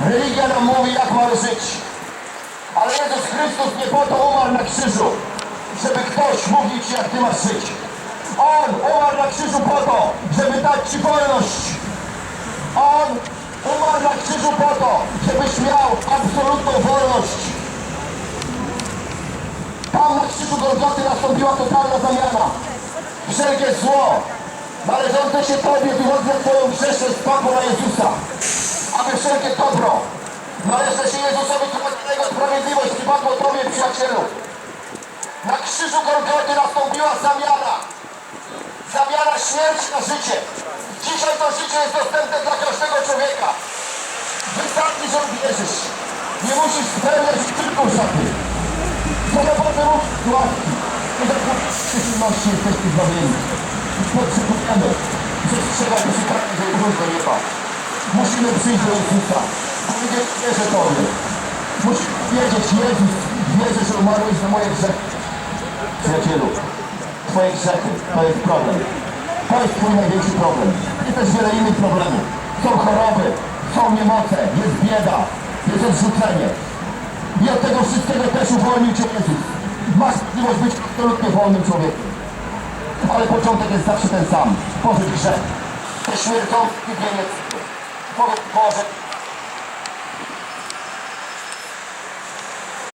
Religia nam mówi, jak mamy żyć. Ale Jezus Chrystus nie po to umarł na krzyżu, żeby ktoś mówił ci, jak ty masz żyć. On umarł na krzyżu po to, żeby dać ci wolność. On umarł na krzyżu po to, żebyś miał absolutną wolność. Tam na krzyżu Golgoty nastąpiła totalna zamiana. Wszelkie zło należące się Tobie wychodzi na Twoją grzeszność spadło na Jezusa. Wszelkie dobro należne się Jezusowi Chrystusowi sprawiedliwość przypadło Tobie, przyjacielu. Na krzyżu Golgoty nastąpiła zamiana. Zamiana śmierci na życie. Dzisiaj to życie jest dostępne dla każdego człowieka. Wystarczy, że uwierzysz. Nie musisz spełniać tylko naprawdę mówić z łaski. Nie zapłacić przychylności jesteśmy zbawieni. Potrzebujemy przestrzegać wyszukania, że wróć do nieba. Musimy przyjść do Jezusa. Powiedzieć, wierzę Tobie. Musimy wiedzieć, Jezus, wierzę, że umarłeś za moje grzechy. Przyjacielu, Twoje grzechy to jest problem. To jest Twój największy problem. Jest też wiele innych problemów. Są choroby, są niemoce, jest bieda, jest odrzucenie. I od tego wszystkiego też uwolnił Cię Jezus. Masz możliwość być absolutnie wolnym człowiekiem. Ale początek jest zawsze ten sam. Pożyć grzech. Te śmiertelny wieniec. พ่อ